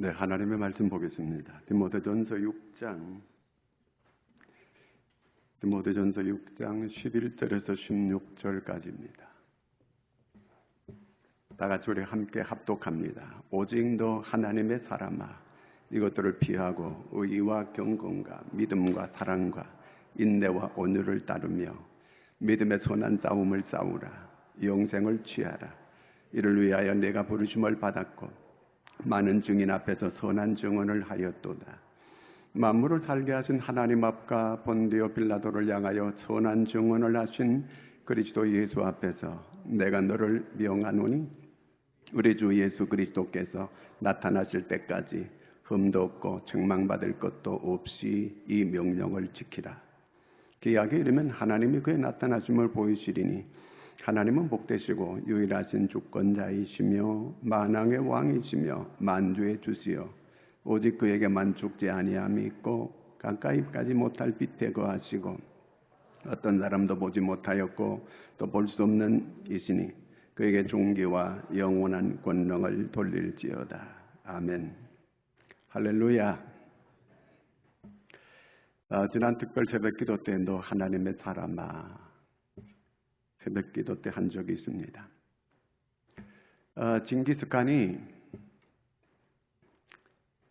네, 하나님의 말씀 보겠습니다. 디모데전서 6장 디모데전서 6장 11절에서 16절까지입니다. 다 같이 우리 함께 합독합니다. 오직 너 하나님의 사람아 이것들을 피하고 의와 경건과 믿음과 사랑과 인내와 온유를 따르며 믿음의 선한 싸움을 싸우라 영생을 취하라 이를 위하여 내가 부르심을 받았고 많은 증인 앞에서 선한 증언을 하였도다. 만물을 살게 하신 하나님 앞과 본디오 빌라도를 향하여 선한 증언을 하신 그리스도 예수 앞에서 내가 너를 명하노니 우리 주 예수 그리스도께서 나타나실 때까지 흠도 없고 책망받을 것도 없이 이 명령을 지키라. 기약에 이르면 하나님이 그의 나타나심을 보이시리니 하나님은 복되시고 유일하신 주권자이시며 만왕의 왕이시며 만주의 주시여 오직 그에게만 죽지 아니함이 있고 가까이까지 못할 빛에 거하시고 어떤 사람도 보지 못하였고 또 볼 수 없는 이시니 그에게 종기와 영원한 권능을 돌릴지어다. 아멘. 할렐루야. 어, 지난 특별 새벽 기도 때도 하나님의 사람아 새벽 기도 때 한 적이 있습니다. 어, 징기스칸이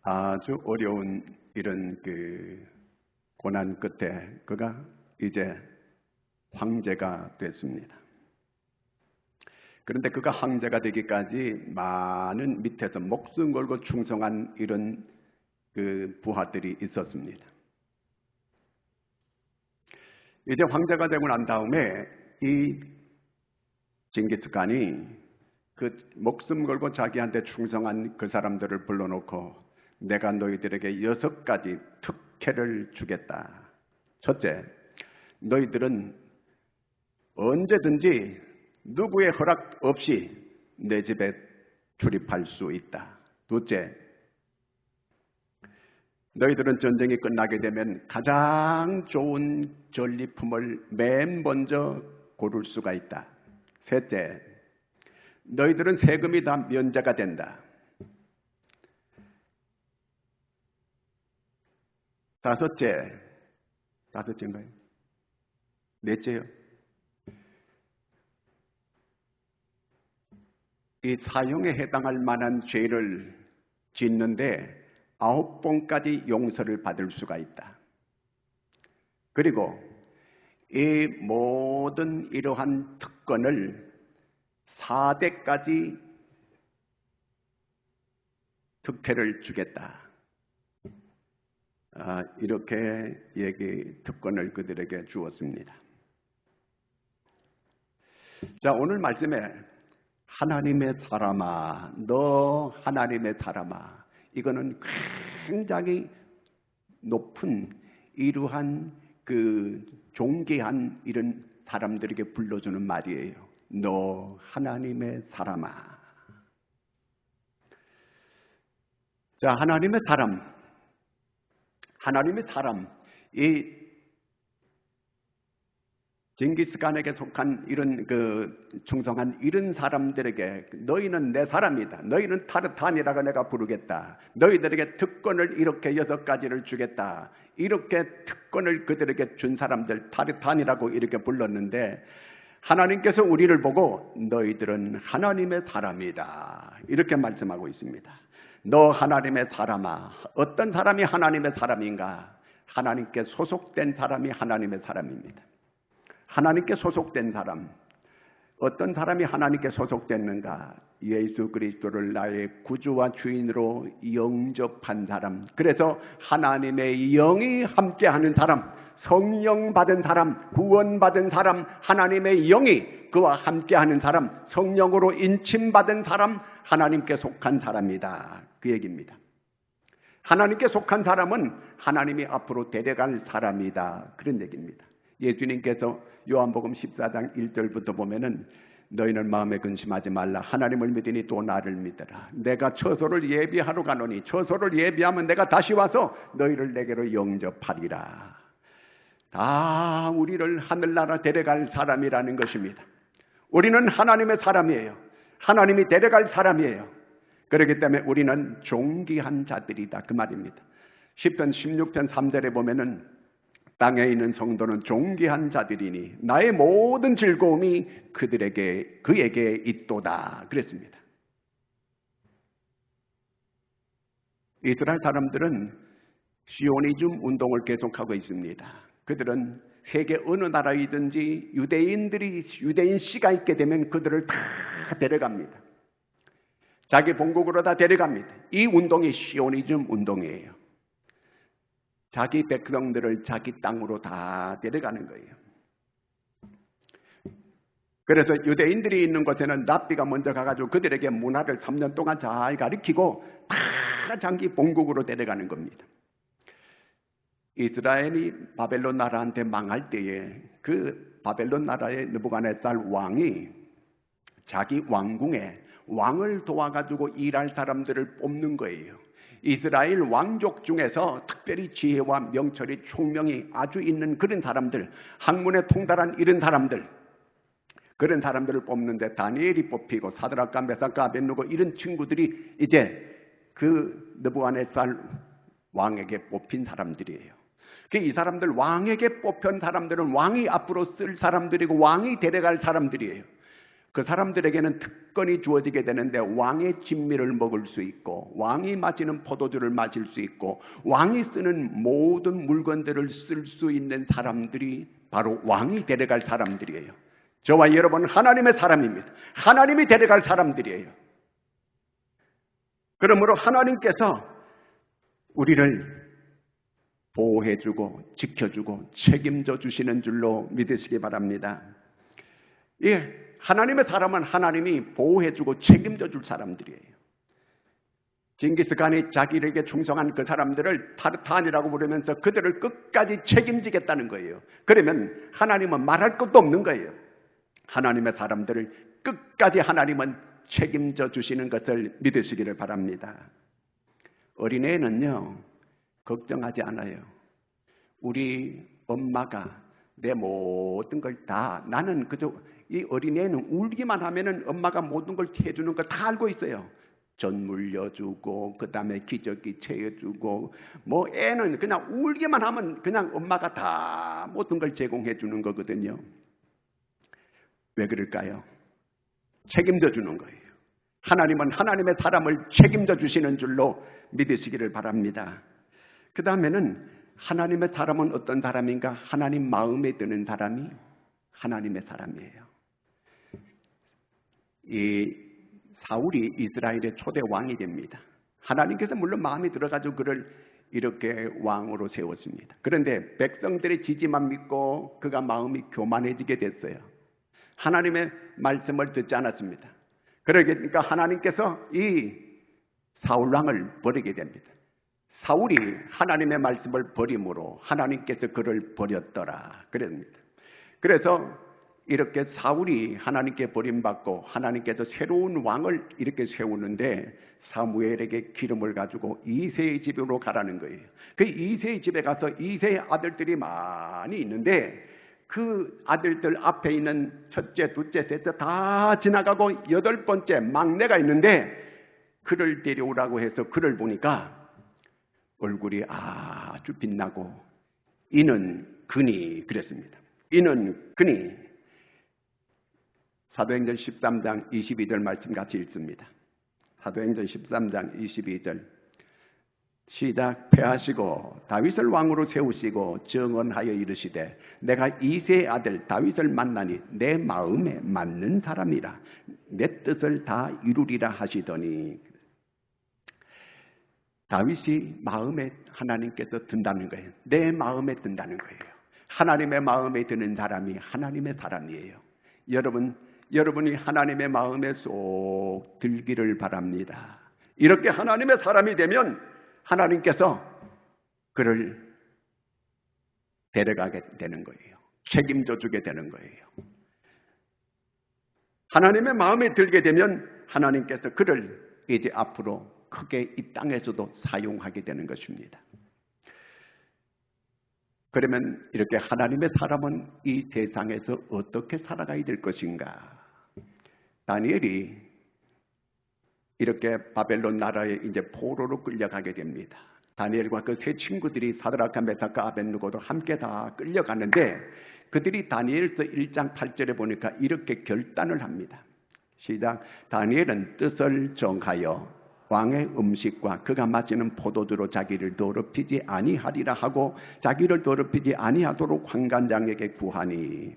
아주 어려운 이런 그 고난 끝에 그가 이제 황제가 됐습니다. 그런데 그가 황제가 되기까지 많은 밑에서 목숨 걸고 충성한 이런 그 부하들이 있었습니다. 이제 황제가 되고 난 다음에 이 징기스칸이 그 목숨 걸고 자기한테 충성한 그 사람들을 불러놓고 내가 너희들에게 여섯 가지 특혜를 주겠다. 첫째, 너희들은 언제든지 누구의 허락 없이 내 집에 출입할 수 있다. 둘째, 너희들은 전쟁이 끝나게 되면 가장 좋은 전리품을 맨 먼저 고를 수가 있다. 셋째, 너희들은 세금이 다 면제가 된다. 다섯째, 다섯째인가요? 넷째요. 이 사형에 해당할 만한 죄를 짓는데 아홉 번까지 용서를 받을 수가 있다. 그리고 이 모든 이러한 특권을 4대까지 특혜를 주겠다. 아, 이렇게 얘기 특권을 그들에게 주었습니다. 자, 오늘 말씀에 하나님의 사람아, 너 하나님의 사람아, 이거는 굉장히 높은 이러한 그 존귀한 이런 사람들에게 불러주는 말이에요. 너 하나님의 사람아. 자, 하나님의 사람. 하나님의 사람. 이 징기스칸에게 속한 이런 그 충성한 이런 사람들에게 너희는 내 사람이다. 너희는 타르탄이라고 내가 부르겠다. 너희들에게 특권을 이렇게 여섯 가지를 주겠다. 이렇게 특권을 그들에게 준 사람들 타르탄이라고 이렇게 불렀는데 하나님께서 우리를 보고 너희들은 하나님의 사람이다. 이렇게 말씀하고 있습니다. 너 하나님의 사람아. 어떤 사람이 하나님의 사람인가? 하나님께 소속된 사람이 하나님의 사람입니다. 하나님께 소속된 사람. 어떤 사람이 하나님께 소속됐는가? 예수 그리스도를 나의 구주와 주인으로 영접한 사람. 그래서 하나님의 영이 함께하는 사람, 성령 받은 사람, 구원 받은 사람, 하나님의 영이 그와 함께하는 사람, 성령으로 인침받은 사람, 하나님께 속한 사람이다. 그 얘기입니다. 하나님께 속한 사람은 하나님이 앞으로 데려갈 사람이다. 그런 얘기입니다. 예수님께서 요한복음 14장 1절부터 보면은 너희는 마음에 근심하지 말라. 하나님을 믿으니 또 나를 믿어라. 내가 처소를 예비하러 가노니 처소를 예비하면 내가 다시 와서 너희를 내게로 영접하리라. 다 우리를 하늘나라 데려갈 사람이라는 것입니다. 우리는 하나님의 사람이에요. 하나님이 데려갈 사람이에요. 그렇기 때문에 우리는 존귀한 자들이다. 그 말입니다. 10편 16편 3절에 보면은 땅에 있는 성도는 존귀한 자들이니 나의 모든 즐거움이 그들에게 그에게 있도다. 그랬습니다. 이스라엘 사람들은 시오니즘 운동을 계속하고 있습니다. 그들은 세계 어느 나라이든지 유대인들이 유대인 씨가 있게 되면 그들을 다 데려갑니다. 자기 본국으로 다 데려갑니다. 이 운동이 시오니즘 운동이에요. 자기 백성들을 자기 땅으로 다 데려가는 거예요. 그래서 유대인들이 있는 곳에는 랍비가 먼저 가가지고 그들에게 문화를 3년 동안 잘 가르치고 다 장기 본국으로 데려가는 겁니다. 이스라엘이 바벨론 나라한테 망할 때에 그 바벨론 나라의 느부갓네살 왕이 자기 왕궁에 왕을 도와가지고 일할 사람들을 뽑는 거예요. 이스라엘 왕족 중에서 특별히 지혜와 명철이 총명이 아주 있는 그런 사람들, 학문에 통달한 이런 사람들, 그런 사람들을 뽑는데 다니엘이 뽑히고 사드락과 메사카 아벤누고 이런 친구들이 이제 그 느부갓네살 왕에게 뽑힌 사람들이에요. 그이 사람들 왕에게 뽑힌 사람들은 왕이 앞으로 쓸 사람들이고 왕이 데려갈 사람들이에요. 그 사람들에게는 특권이 주어지게 되는데 왕의 진미를 먹을 수 있고 왕이 마시는 포도주를 마실 수 있고 왕이 쓰는 모든 물건들을 쓸 수 있는 사람들이 바로 왕이 데려갈 사람들이에요. 저와 여러분 하나님의 사람입니다. 하나님이 데려갈 사람들이에요. 그러므로 하나님께서 우리를 보호해주고 지켜주고 책임져 주시는 줄로 믿으시기 바랍니다. 예, 하나님의 사람은 하나님이 보호해주고 책임져 줄 사람들이에요. 징기스칸이 자기에게 충성한 그 사람들을 타르탄이라고 부르면서 그들을 끝까지 책임지겠다는 거예요. 그러면 하나님은 말할 것도 없는 거예요. 하나님의 사람들을 끝까지 하나님은 책임져 주시는 것을 믿으시기를 바랍니다. 어린애는요, 걱정하지 않아요. 우리 엄마가 내 모든 걸 다 나는 그저 이 어린애는 울기만 하면은 엄마가 모든 걸 해주는 걸 다 알고 있어요. 전 물려주고 그 다음에 기저귀 채워주고 뭐 애는 그냥 울기만 하면 그냥 엄마가 다 모든 걸 제공해 주는 거거든요. 왜 그럴까요? 책임져 주는 거예요. 하나님은 하나님의 사람을 책임져 주시는 줄로 믿으시기를 바랍니다. 그 다음에는 하나님의 사람은 어떤 사람인가? 하나님 마음에 드는 사람이 하나님의 사람이에요. 이 사울이 이스라엘의 초대 왕이 됩니다. 하나님께서 물론 마음에 들어가지고 그를 이렇게 왕으로 세웠습니다. 그런데 백성들의 지지만 믿고 그가 마음이 교만해지게 됐어요. 하나님의 말씀을 듣지 않았습니다. 그러니까 하나님께서 이 사울 왕을 버리게 됩니다. 사울이 하나님의 말씀을 버림으로 하나님께서 그를 버렸더라. 그랬습니다. 그래서 이렇게 사울이 하나님께 버림받고 하나님께서 새로운 왕을 이렇게 세우는데 사무엘에게 기름을 가지고 이세의 집으로 가라는 거예요. 그 이세의 집에 가서 이세의 아들들이 많이 있는데 그 아들들 앞에 있는 첫째, 둘째, 셋째 다 지나가고 여덟 번째 막내가 있는데 그를 데려오라고 해서 그를 보니까 얼굴이 아주 빛나고 이는 그니 그랬습니다. 이는 그니 사도행전 13장 22절 말씀 같이 읽습니다. 사도행전 13장 22절 시작 패하시고 다윗을 왕으로 세우시고 정언하여 이르시되 내가 이세의 아들 다윗을 만나니 내 마음에 맞는 사람이라 내 뜻을 다 이루리라 하시더니 다윗이 마음에 하나님께서 든다는 거예요. 내 마음에 든다는 거예요. 하나님의 마음에 드는 사람이 하나님의 사람이에요. 여러분, 여러분이 하나님의 마음에 쏙 들기를 바랍니다. 이렇게 하나님의 사람이 되면 하나님께서 그를 데려가게 되는 거예요. 책임져 주게 되는 거예요. 하나님의 마음에 들게 되면 하나님께서 그를 이제 앞으로 크게 이 땅에서도 사용하게 되는 것입니다. 그러면 이렇게 하나님의 사람은 이 세상에서 어떻게 살아가야 될 것인가? 다니엘이 이렇게 바벨론 나라에 이제 포로로 끌려가게 됩니다. 다니엘과 그 세 친구들이 사드라카 메사카 아벤누고도 함께 다 끌려가는데 그들이 다니엘서 1장 8절에 보니까 이렇게 결단을 합니다. 시작. 다니엘은 뜻을 정하여 왕의 음식과 그가 마시는 포도주로 자기를 더럽히지 아니하리라 하고 자기를 더럽히지 아니하도록 환관장에게 구하니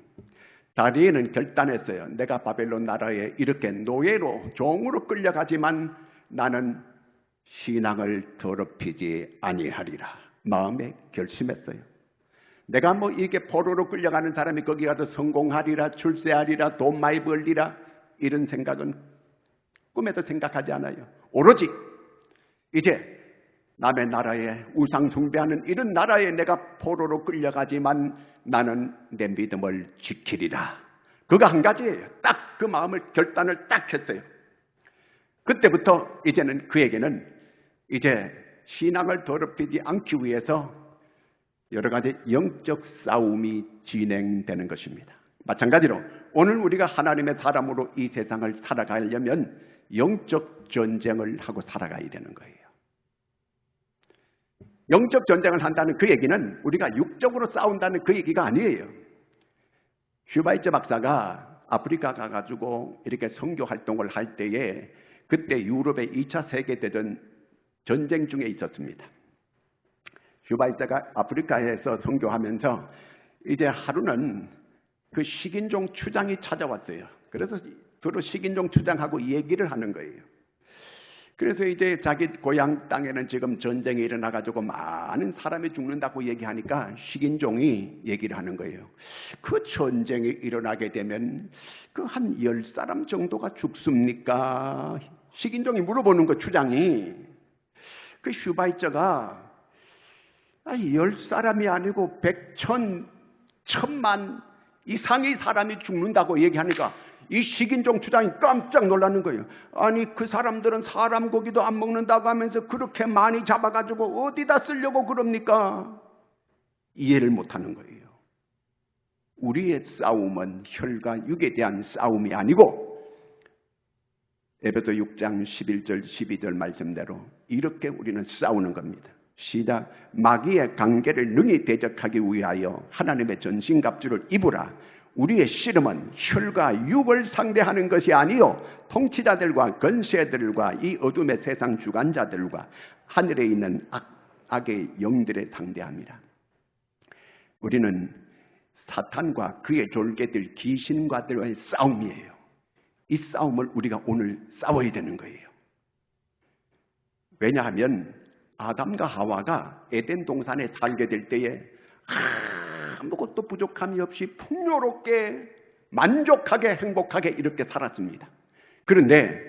다리에는 결단했어요. 내가 바벨론 나라에 이렇게 노예로 종으로 끌려가지만 나는 신앙을 더럽히지 아니하리라. 마음에 결심했어요. 내가 뭐 이렇게 포로로 끌려가는 사람이 거기 가서 성공하리라, 출세하리라, 돈 많이 벌리라 이런 생각은 꿈에도 생각하지 않아요. 오로지 이제 남의 나라에 우상 숭배하는 이런 나라에 내가 포로로 끌려가지만 나는 내 믿음을 지키리라. 그거 한 가지예요. 딱 그 마음을 결단을 딱 했어요. 그때부터 이제는 그에게는 이제 신앙을 더럽히지 않기 위해서 여러 가지 영적 싸움이 진행되는 것입니다. 마찬가지로 오늘 우리가 하나님의 사람으로 이 세상을 살아가려면 영적 전쟁을 하고 살아가야 되는 거예요. 영적 전쟁을 한다는 그 얘기는 우리가 육적으로 싸운다는 그 얘기가 아니에요. 슈바이처 박사가 아프리카 가가지고 이렇게 선교 활동을 할 때에 그때 유럽의 2차 세계대전 전쟁 중에 있었습니다. 슈바이처가 아프리카에서 선교하면서 이제 하루는 그 식인종 추장이 찾아왔어요. 그래서 서로 식인종 추장하고 얘기를 하는 거예요. 그래서 이제 자기 고향 땅에는 지금 전쟁이 일어나가지고 많은 사람이 죽는다고 얘기하니까 식인종이 얘기를 하는 거예요. 그 전쟁이 일어나게 되면 그 한 열 사람 정도가 죽습니까? 식인종이 물어보는 거 추장이. 그 슈바이처가 아, 열 사람이 아니고 백천, 천만 이상의 사람이 죽는다고 얘기하니까 이 식인종 주장이 깜짝 놀라는 거예요. 아니 그 사람들은 사람 고기도 안 먹는다고 하면서 그렇게 많이 잡아가지고 어디다 쓰려고 그럽니까? 이해를 못하는 거예요. 우리의 싸움은 혈과 육에 대한 싸움이 아니고 에베소 6장 11절 12절 말씀대로 이렇게 우리는 싸우는 겁니다. 시작 마귀의 관계를 능히 대적하기 위하여 하나님의 전신갑주를 입으라 우리의 씨름은 혈과 육을 상대하는 것이 아니요 통치자들과 건세들과 이 어둠의 세상 주관자들과 하늘에 있는 악, 악의 영들에 상대합니다. 우리는 사탄과 그의 졸개들 귀신과들과의 싸움이에요. 이 싸움을 우리가 오늘 싸워야 되는 거예요. 왜냐하면 아담과 하와가 에덴 동산에 살게 될 때에 아무것도 부족함이 없이 풍요롭게 만족하게 행복하게 이렇게 살았습니다. 그런데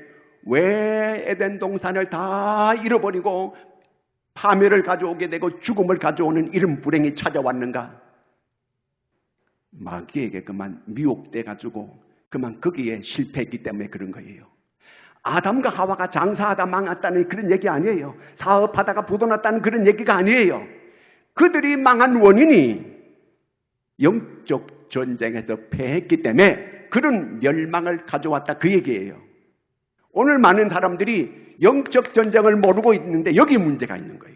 왜 에덴 동산을 다 잃어버리고 파멸을 가져오게 되고 죽음을 가져오는 이런 불행이 찾아왔는가? 마귀에게 그만 미혹돼 가지고 그만 거기에 실패했기 때문에 그런 거예요. 아담과 하와가 장사하다 망했다는 그런 얘기 아니에요. 사업하다가 부도났다는 그런 얘기가 아니에요. 그들이 망한 원인이 영적 전쟁에서 패했기 때문에 그런 멸망을 가져왔다 그 얘기예요. 오늘 많은 사람들이 영적 전쟁을 모르고 있는데 여기 문제가 있는 거예요.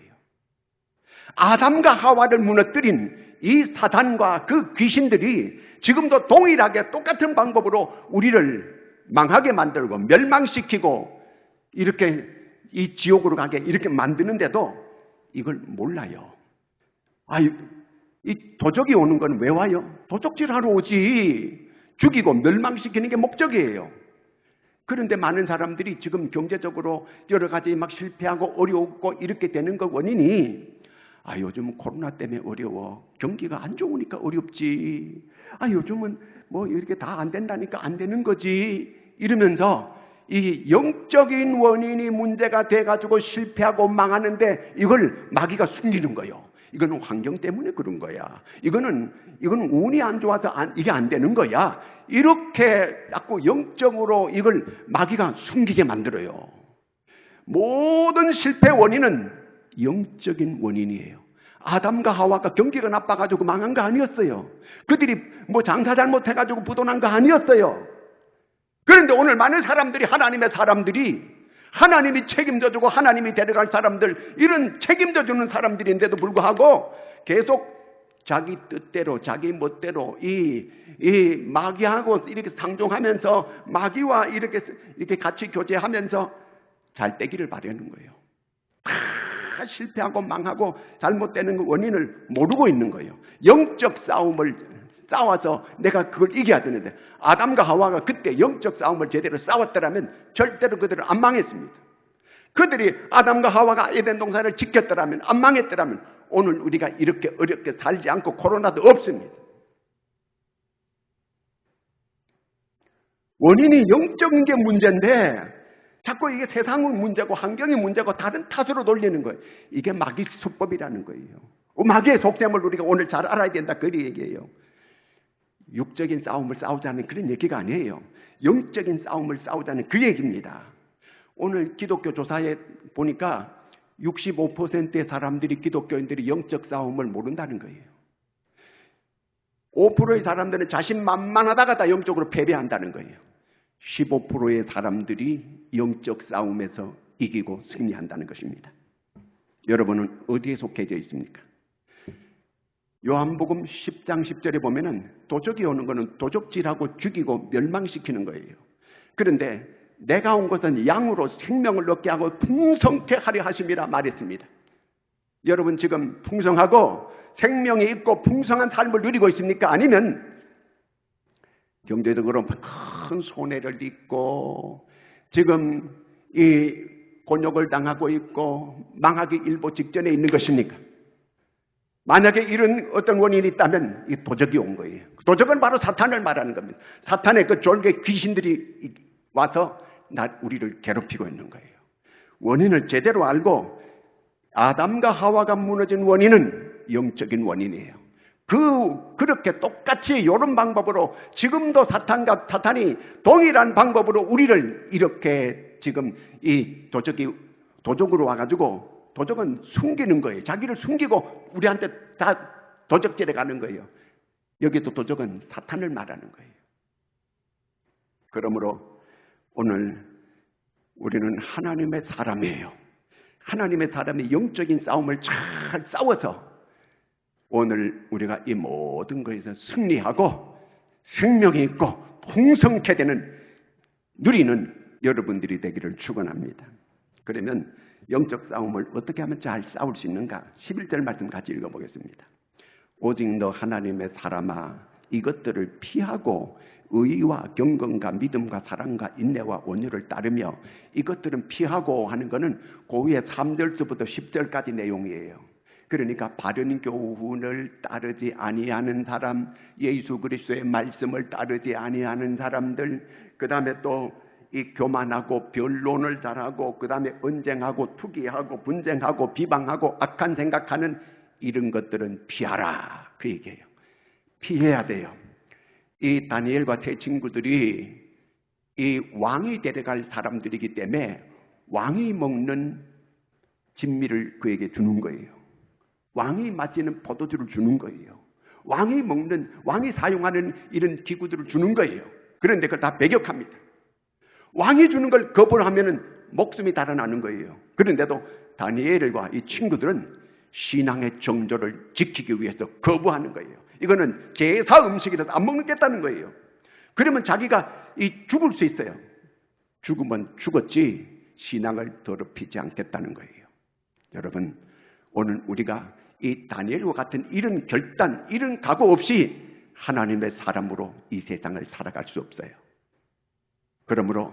아담과 하와를 무너뜨린 이 사단과 그 귀신들이 지금도 동일하게 똑같은 방법으로 우리를 망하게 만들고 멸망시키고 이렇게 이 지옥으로 가게 이렇게 만드는데도 이걸 몰라요. 아 이이 도적이 오는 건 왜 와요? 도적질 하러 오지. 죽이고 멸망시키는 게 목적이에요. 그런데 많은 사람들이 지금 경제적으로 여러 가지 막 실패하고 어려웠고 이렇게 되는 거 원인이 아, 요즘 코로나 때문에 어려워. 경기가 안 좋으니까 어렵지. 아, 요즘은 뭐 이렇게 다 안 된다니까 안 되는 거지. 이러면서 이 영적인 원인이 문제가 돼가지고 실패하고 망하는데 이걸 마귀가 숨기는 거예요. 이거는 환경 때문에 그런 거야. 이거는, 이거는 운이 안 좋아서 안, 이게 안 되는 거야. 이렇게 자꾸 영적으로 이걸 마귀가 숨기게 만들어요. 모든 실패 원인은 영적인 원인이에요. 아담과 하와가 경기가 나빠가지고 망한 거 아니었어요. 그들이 뭐 장사 잘못해가지고 부도난 거 아니었어요. 그런데 오늘 많은 사람들이 하나님의 사람들이 하나님이 책임져주고 하나님이 데려갈 사람들, 이런 책임져주는 사람들인데도 불구하고 계속 자기 뜻대로, 자기 멋대로 이, 이 마귀하고 이렇게 상종하면서 마귀와 이렇게, 이렇게 같이 교제하면서 잘 되기를 바라는 거예요. 다 실패하고 망하고 잘못되는 원인을 모르고 있는 거예요. 영적 싸움을 싸워서 내가 그걸 이겨야 되는데 아담과 하와가 그때 영적 싸움을 제대로 싸웠더라면 절대로 그들은 안 망했습니다. 그들이 아담과 하와가 에덴 동산을 지켰더라면 안 망했더라면 오늘 우리가 이렇게 어렵게 살지 않고 코로나도 없습니다. 원인이 영적인 게 문제인데 자꾸 이게 세상의 문제고 환경의 문제고 다른 탓으로 돌리는 거예요. 이게 마귀 수법이라는 거예요. 마귀의 속셈을 우리가 오늘 잘 알아야 된다. 그 얘기예요. 육적인 싸움을 싸우자는 그런 얘기가 아니에요. 영적인 싸움을 싸우자는 그 얘기입니다. 오늘 기독교 조사에 보니까 65%의 사람들이 기독교인들이 영적 싸움을 모른다는 거예요. 5%의 사람들은 자신만만하다가 다 영적으로 패배한다는 거예요. 15%의 사람들이 영적 싸움에서 이기고 승리한다는 것입니다. 여러분은 어디에 속해져 있습니까? 요한복음 10장 10절에 보면은 도적이 오는 것은 도적질하고 죽이고 멸망시키는 거예요. 그런데 내가 온 것은 양으로 생명을 얻게 하고 풍성케 하려 하심이라 말했습니다. 여러분 지금 풍성하고 생명이 있고 풍성한 삶을 누리고 있습니까? 아니면 경제적으로 큰 손해를 입고 지금 이 곤욕을 당하고 있고 망하기 일보 직전에 있는 것입니까? 만약에 이런 어떤 원인이 있다면 이 도적이 온 거예요. 도적은 바로 사탄을 말하는 겁니다. 사탄의 그 졸개 귀신들이 와서 나 우리를 괴롭히고 있는 거예요. 원인을 제대로 알고 아담과 하와가 무너진 원인은 영적인 원인이에요. 그, 그렇게 똑같이 이런 방법으로 지금도 사탄과 사탄이 동일한 방법으로 우리를 이렇게 지금 이 도적이, 도적으로 와가지고 도적은 숨기는 거예요. 자기를 숨기고 우리한테 다 도적질해 가는 거예요. 여기도 도적은 사탄을 말하는 거예요. 그러므로 오늘 우리는 하나님의 사람이에요. 하나님의 사람이 영적인 싸움을 잘 싸워서 오늘 우리가 이 모든 것에서 승리하고 생명이 있고 풍성케 되는 누리는 여러분들이 되기를 축원합니다. 그러면 영적 싸움을 어떻게 하면 잘 싸울 수 있는가? 11절 말씀 같이 읽어보겠습니다. 오직 너 하나님의 사람아 이것들을 피하고 의와 경건과 믿음과 사랑과 인내와 온유를 따르며 이것들은 피하고 하는 것은 고위의 3절부터 10절까지 내용이에요. 그러니까 바른 교훈을 따르지 아니하는 사람, 예수 그리스도의 말씀을 따르지 아니하는 사람들, 그 다음에 또 이 교만하고 변론을 잘하고 그 다음에 언쟁하고 투기하고 분쟁하고 비방하고 악한 생각하는 이런 것들은 피하라 그 얘기예요. 피해야 돼요. 이 다니엘과 세 친구들이 이 왕이 데려갈 사람들이기 때문에 왕이 먹는 진미를 그에게 주는 거예요. 왕이 마시는 포도주를 주는 거예요. 왕이 먹는, 왕이 사용하는 이런 기구들을 주는 거예요. 그런데 그걸 다 배격합니다. 왕이 주는 걸 거부하면은 목숨이 달아나는 거예요. 그런데도 다니엘과 이 친구들은 신앙의 정조를 지키기 위해서 거부하는 거예요. 이거는 제사 음식이라도 안 먹겠다는 거예요. 그러면 자기가 이 죽을 수 있어요. 죽으면 죽었지 신앙을 더럽히지 않겠다는 거예요. 여러분, 오늘 우리가 이 다니엘과 같은 이런 결단, 이런 각오 없이 하나님의 사람으로 이 세상을 살아갈 수 없어요. 그러므로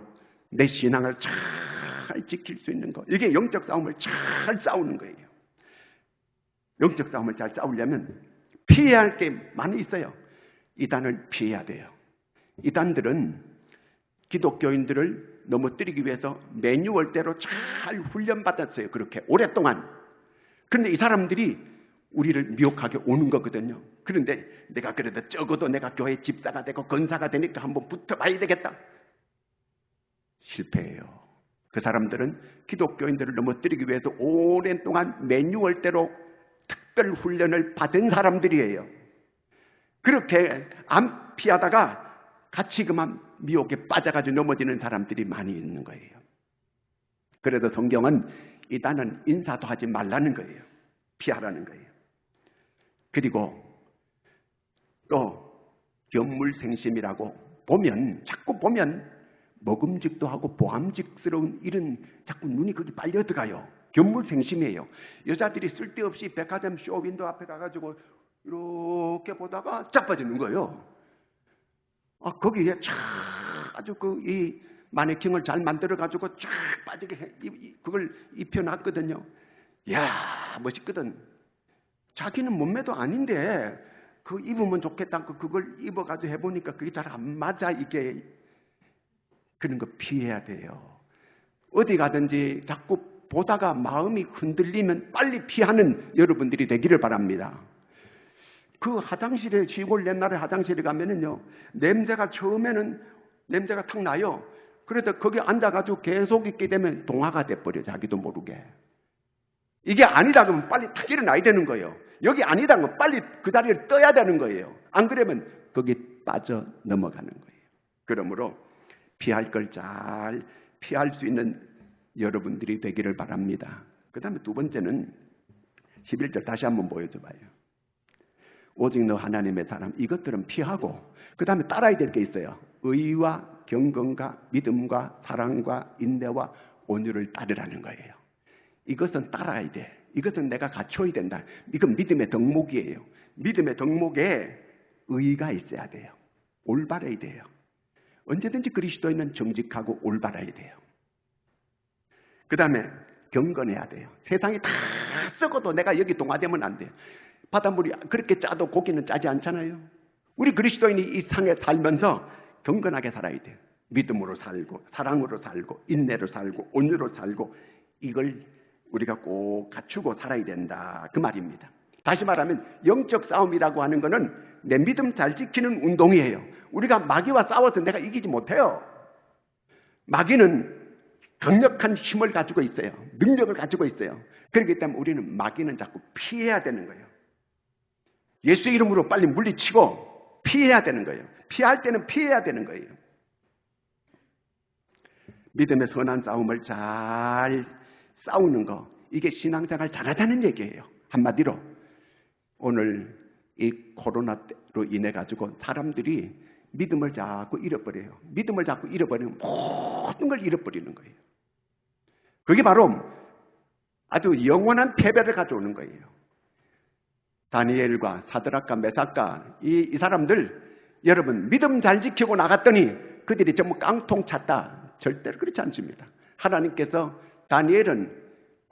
내 신앙을 잘 지킬 수 있는 것, 이게 영적 싸움을 잘 싸우는 거예요. 영적 싸움을 잘 싸우려면 피해야 할 게 많이 있어요. 이단을 피해야 돼요. 이단들은 기독교인들을 넘어뜨리기 위해서 매뉴얼대로 잘 훈련받았어요. 그렇게 오랫동안. 그런데 이 사람들이 우리를 미혹하게 오는 거거든요. 그런데 내가 그래도 적어도 내가 교회 집사가 되고 건사가 되니까 한번 붙어봐야 되겠다. 실패해요. 그 사람들은 기독교인들을 넘어뜨리기 위해서 오랜 동안 매뉴얼대로 특별 훈련을 받은 사람들이에요. 그렇게 안 피하다가 같이 그만 미혹에 빠져가지고 넘어지는 사람들이 많이 있는 거예요. 그래도 성경은 이단은 인사도 하지 말라는 거예요. 피하라는 거예요. 그리고 또 견물생심이라고 보면 자꾸 보면 먹음직도 하고 보암직스러운 이런 자꾸 눈이 거기 빨려 들어가요. 견물생심이에요. 여자들이 쓸데없이 백화점 쇼윈도 앞에 가가지고 이렇게 보다가 자빠지는 거예요. 아, 거기에 쫙 아주 그 이 마네킹을 잘 만들어 가지고 쫙 빠지게 해, 그걸 입혀놨거든요. 야 멋있거든. 자기는 몸매도 아닌데 그 입으면 좋겠다. 그 그걸 입어가지고 해보니까 그게 잘 안 맞아 이게 그런 거 피해야 돼요. 어디 가든지 자꾸 보다가 마음이 흔들리면 빨리 피하는 여러분들이 되기를 바랍니다. 그 화장실에 시골 옛날에 화장실에 가면은요 냄새가 처음에는 냄새가 탁 나요. 그래도 거기 앉아가지고 계속 있게 되면 동화가 돼버려 자기도 모르게. 이게 아니다 그러면 빨리 탁 일어나야 되는 거예요. 여기 아니다 그러면 빨리 그 자리를 떠야 되는 거예요. 안 그러면 거기 빠져 넘어가는 거예요. 그러므로 피할 걸 잘 피할 수 있는 여러분들이 되기를 바랍니다. 그 다음에 두 번째는 11절 다시 한번 보여줘 봐요. 오직 너 하나님의 사람 이것들은 피하고 그 다음에 따라야 될 게 있어요. 의와 경건과 믿음과 사랑과 인내와 온유를 따르라는 거예요. 이것은 따라야 돼. 이것은 내가 갖춰야 된다. 이건 믿음의 덕목이에요. 믿음의 덕목에 의가 있어야 돼요. 올바라야 돼요. 언제든지 그리스도인은 정직하고 올바라야 돼요. 그 다음에 경건해야 돼요. 세상이 다 썩어도 내가 여기 동화되면 안 돼요. 바닷물이 그렇게 짜도 고기는 짜지 않잖아요. 우리 그리스도인이 이 상에 살면서 경건하게 살아야 돼요. 믿음으로 살고 사랑으로 살고 인내로 살고 온유로 살고 이걸 우리가 꼭 갖추고 살아야 된다. 그 말입니다. 다시 말하면 영적 싸움이라고 하는 것은 내 믿음 잘 지키는 운동이에요. 우리가 마귀와 싸워서 내가 이기지 못해요. 마귀는 강력한 힘을 가지고 있어요. 능력을 가지고 있어요. 그렇기 때문에 우리는 마귀는 자꾸 피해야 되는 거예요. 예수 이름으로 빨리 물리치고 피해야 되는 거예요. 피할 때는 피해야 되는 거예요. 믿음의 선한 싸움을 잘 싸우는 거, 이게 신앙생활 잘하다는 얘기예요. 한마디로 오늘 이 코로나로 인해 가지고 사람들이 믿음을 자꾸 잃어버려요. 믿음을 자꾸 잃어버리면 모든 걸 잃어버리는 거예요. 그게 바로 아주 영원한 패배를 가져오는 거예요. 다니엘과 사드락과 메삭과 이, 이 사람들 여러분 믿음 잘 지키고 나갔더니 그들이 전부 깡통 찼다. 절대로 그렇지 않습니다. 하나님께서 다니엘은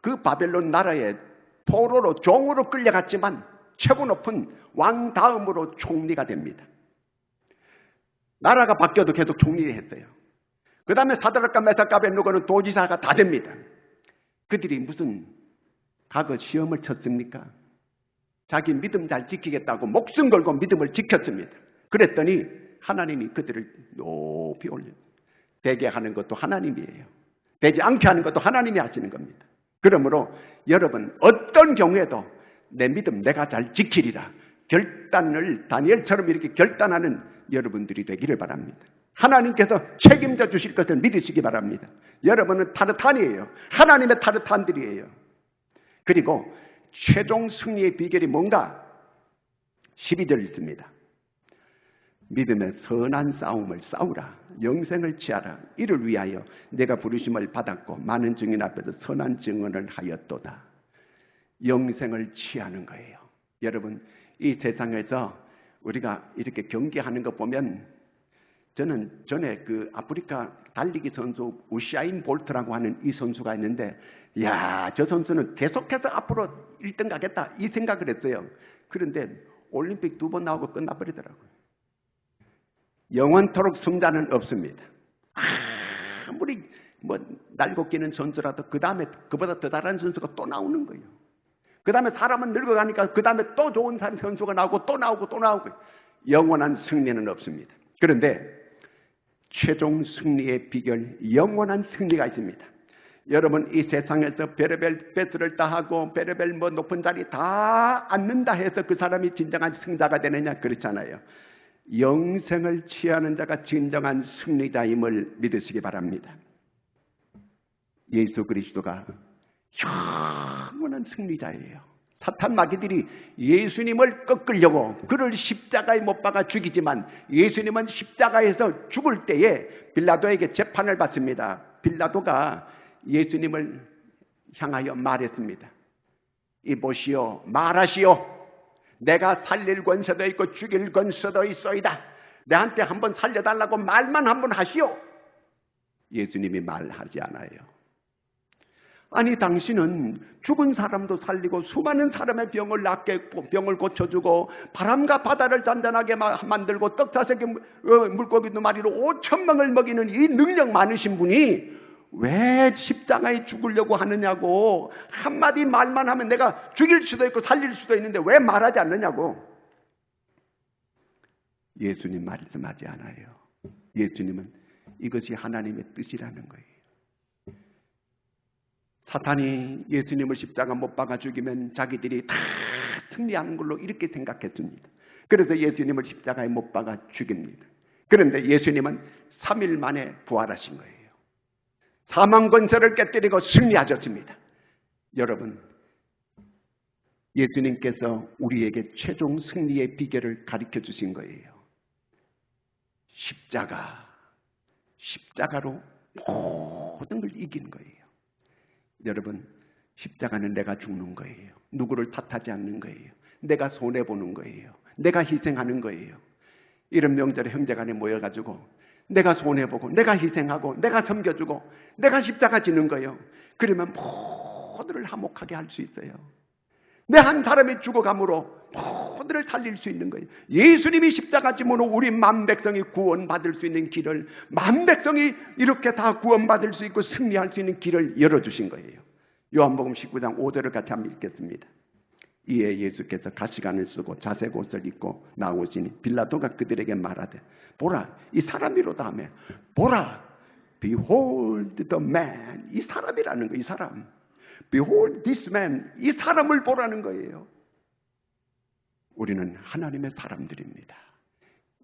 그 바벨론 나라의 포로로 종으로 끌려갔지만 최고 높은 왕 다음으로 총리가 됩니다. 나라가 바뀌어도 계속 총리를 했어요. 그 다음에 사드락과 메삭과 벤누고는 도지사가 다 됩니다. 그들이 무슨 과거 시험을 쳤습니까? 자기 믿음 잘 지키겠다고 목숨 걸고 믿음을 지켰습니다. 그랬더니 하나님이 그들을 높이 올려. 되게 하는 것도 하나님이에요. 되지 않게 하는 것도 하나님이 하시는 겁니다. 그러므로 여러분 어떤 경우에도 내 믿음 내가 잘 지키리라 결단을 다니엘처럼 이렇게 결단하는 여러분들이 되기를 바랍니다. 하나님께서 책임져 주실 것을 믿으시기 바랍니다. 여러분은 타르탄이에요. 하나님의 타르탄들이에요. 그리고 최종 승리의 비결이 뭔가? 12절 있습니다. 믿음의 선한 싸움을 싸우라. 영생을 취하라. 이를 위하여 내가 부르심을 받았고 많은 증인 앞에서 선한 증언을 하였도다. 영생을 취하는 거예요. 여러분, 이 세상에서 우리가 이렇게 경기하는 거 보면 저는 전에 그 아프리카 달리기 선수 우샤인 볼트라고 하는 이 선수가 있는데 야, 저 선수는 계속해서 앞으로 1등 가겠다 이 생각을 했어요. 그런데 올림픽 두 번 나오고 끝나버리더라고요. 영원토록 승자는 없습니다. 아무리 뭐 날고 끼는 선수라도 그 다음에 그보다 더 잘하는 선수가 또 나오는 거예요. 그 다음에 사람은 늙어가니까 그 다음에 또 좋은 선수가 나오고 또 나오고 또 나오고 영원한 승리는 없습니다. 그런데 최종 승리의 비결, 영원한 승리가 있습니다. 여러분 이 세상에서 베레벨 배스를 다 하고 베레벨 뭐 높은 자리 다 앉는다 해서 그 사람이 진정한 승자가 되느냐 그렇잖아요. 영생을 취하는 자가 진정한 승리자임을 믿으시기 바랍니다. 예수 그리스도가 영원한 승리자예요. 사탄 마귀들이 예수님을 꺾으려고 그를 십자가에 못 박아 죽이지만 예수님은 십자가에서 죽을 때에 빌라도에게 재판을 받습니다. 빌라도가 예수님을 향하여 말했습니다. 이보시오, 말하시오. 내가 살릴 권세도 있고 죽일 권세도 있어이다. 내한테 한번 살려달라고 말만 한번 하시오. 예수님이 말하지 않아요. 아니 당신은 죽은 사람도 살리고 수많은 사람의 병을 낫게 병을 고쳐주고 바람과 바다를 잔잔하게 만들고 떡다섯개 어, 물고기 두 마리로 5천 명을 먹이는 이 능력 많으신 분이 왜 십자가에 죽으려고 하느냐고 한마디 말만 하면 내가 죽일 수도 있고 살릴 수도 있는데 왜 말하지 않느냐고 예수님 말씀하지 않아요. 예수님은 이것이 하나님의 뜻이라는 거예요. 사탄이 예수님을 십자가 못 박아 죽이면 자기들이 다 승리하는 걸로 이렇게 생각했습니다. 그래서 예수님을 십자가에 못 박아 죽입니다. 그런데 예수님은 3일 만에 부활하신 거예요. 사망 권세를 깨뜨리고 승리하셨습니다. 여러분, 예수님께서 우리에게 최종 승리의 비결을 가르쳐 주신 거예요. 십자가, 십자가로 모든 걸 이긴 거예요. 여러분, 십자가는 내가 죽는 거예요. 누구를 탓하지 않는 거예요. 내가 손해보는 거예요. 내가 희생하는 거예요. 이런 명절에 형제간에 모여가지고 내가 손해보고 내가 희생하고 내가 섬겨주고 내가 십자가 지는 거예요. 그러면 모두를 화목하게 할 수 있어요. 내 한 사람이 죽어감으로 모두를 살릴 수 있는 거예요. 예수님이 십자가 지므로 우리 만 백성이 구원받을 수 있는 길을 만 백성이 이렇게 다 구원받을 수 있고 승리할 수 있는 길을 열어주신 거예요. 요한복음 19장 5절을 같이 한번 읽겠습니다. 이에 예수께서 가시관을 쓰고 자색 옷을 입고 나오시니 빌라도가 그들에게 말하되 보라 이 사람이로다 하며 보라 behold the man 이 사람이라는 거 이 사람 behold this man 이 사람을 보라는 거예요 우리는 하나님의 사람들입니다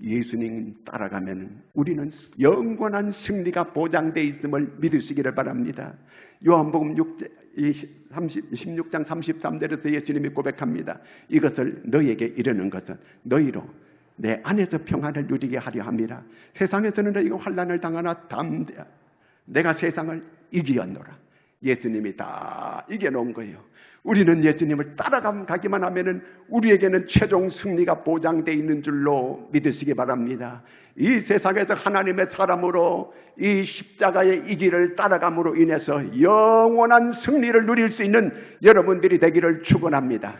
예수님 따라가면 우리는 영원한 승리가 보장되어 있음을 믿으시기를 바랍니다 요한복음 6, 16장 33절에서 예수님이 고백합니다. 이것을 너희에게 이르는 것은 너희로 내 안에서 평안을 누리게 하려 함이라. 세상에서는 너희가 환란을 당하나 담대 내가 세상을 이기었노라. 예수님이 다 이겨놓은 거예요. 우리는 예수님을 따라가기만 하면은 우리에게는 최종 승리가 보장되어 있는 줄로 믿으시기 바랍니다. 이 세상에서 하나님의 사람으로 이 십자가의 이 길을 따라감으로 인해서 영원한 승리를 누릴 수 있는 여러분들이 되기를 축원합니다.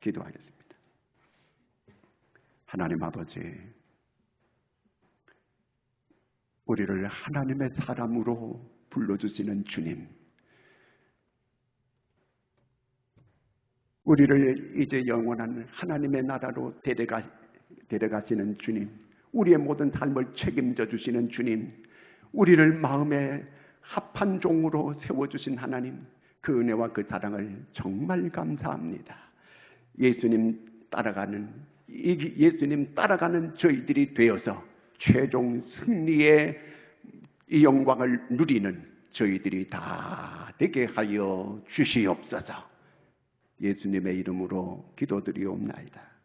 기도하겠습니다. 하나님 아버지, 우리를 하나님의 사람으로 불러주시는 주님, 우리를 이제 영원한 하나님의 나라로 데려가, 데려가시는 주님, 우리의 모든 삶을 책임져 주시는 주님, 우리를 마음에 합한 종으로 세워주신 하나님, 그 은혜와 그 사랑을 정말 감사합니다. 예수님 따라가는, 예수님 따라가는 저희들이 되어서 최종 승리의 이 영광을 누리는 저희들이 다 되게 하여 주시옵소서. 예수님의 이름으로 기도드리옵나이다.